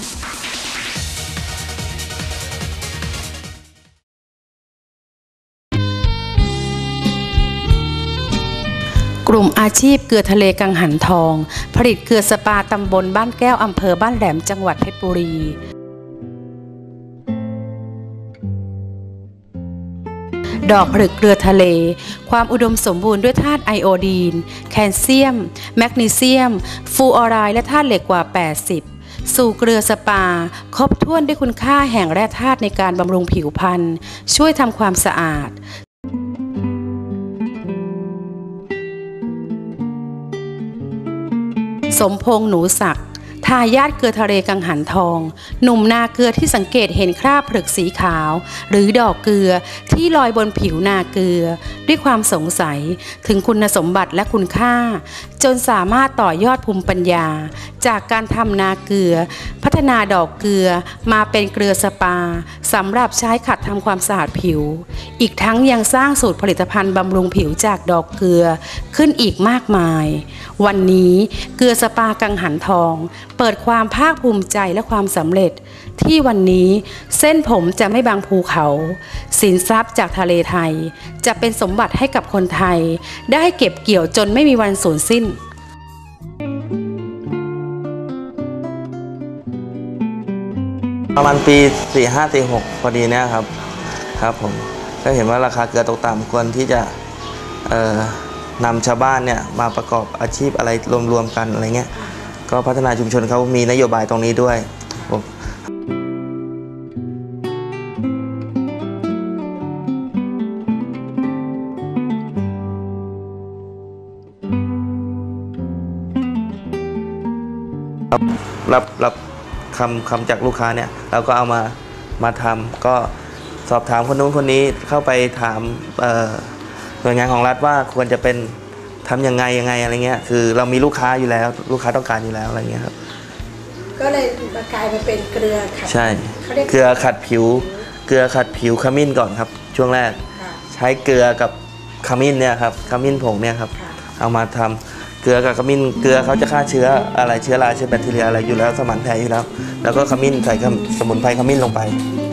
กลุ่มอาชีพเกลือทะเลกังหันทอง ผลิตเกลือสปาตำบลบ้านแก้วอำเภอบ้านแหลมจังหวัดเพชรบุรีดอกผลึกเกลือทะเล ความอุดมสมบูรณ์ด้วยธาตุไอโอดีน แคลเซียม แมกนีเซียม ฟูออไรด์และธาตุเหล็กกว่า 80 สู่เกลือสปา ครบถ้วนด้วยคุณค่าแห่งแร่ธาตุในการบำรุงผิวพรรณช่วยทำความสะอาดสมพงษ์หนูศักดิ์ ทายาทเกลือทะเลกังหันทอง หนุ่มนาเกลือที่สังเกตเห็นคราบผลึกสีขาว หรือดอกเกลือที่ลอยบนผิวนาเกลือ ด้วยความสงสัยถึงคุณสมบัติและคุณค่า จนสามารถต่อยอดภูมิปัญญา จากการทำนาเกลือ พัฒนาดอกเกลือมาเป็นเกลือสปาสำหรับใช้ขัดทำความสะอาดผิว อีกทั้งยังสร้างสูตรผลิตภัณฑ์บำรุงผิวจากดอกเกลือขึ้นอีกมากมาย วันนี้เกลือสปากังหันทองเปิดความภาคภูมิใจและความสำเร็จ ที่วันนี้เส้นผมจะไม่บางภูเขา สินทรัพย์จากทะเลไทย จะเป็นสมบัติให้กับคนไทย ได้เก็บเกี่ยวจนไม่มีวันสูญสิ้นประมาณปี 4 5 4 6 พอดีเนี่ยครับครับผมก็เห็นว่าราคาเกลือตกต่ำควรที่จะนำชาวบ้านเนี่ยมาประกอบอาชีพอะไรรวมๆกันอะไรเงี้ย ก็พัฒนาชุมชนเขามีนโยบายตรงนี้ด้วยผมรับรับคำคำจากลูกค้าเนี่ยเราก็เอามามาทำก็สอบถามคนนู้นคนนี้เข้าไปถามหน่วยงานของรัฐว่าควรจะเป็น ทำยังไงยังไงอะไรเงี้ย คือเรามีลูกค้าอยู่แล้ว ลูกค้าต้องการอยู่แล้วอะไรเงี้ยครับ ก็เลยมากลายมาเป็นเกลือขัดใช่ เขาเรียกเกลือขัดผิว เกลือขัดผิวขมิ้นก่อนครับ ช่วงแรก ค่ะ ใช้เกลือกับขมิ้นเนี่ยครับขมิ้นผงเนี่ยครับ ค่ะ เอามาทำเกลือกับขมิ้นเกลือเขาจะฆ่าเชื้ออะไรเชื้อราเชื้อแบคทีเรียอะไรอยู่แล้วสมานแผลอยู่แล้ว แล้วก็ขมิ้นใส่ขมสมุนไพรขมิ้นลงไปอื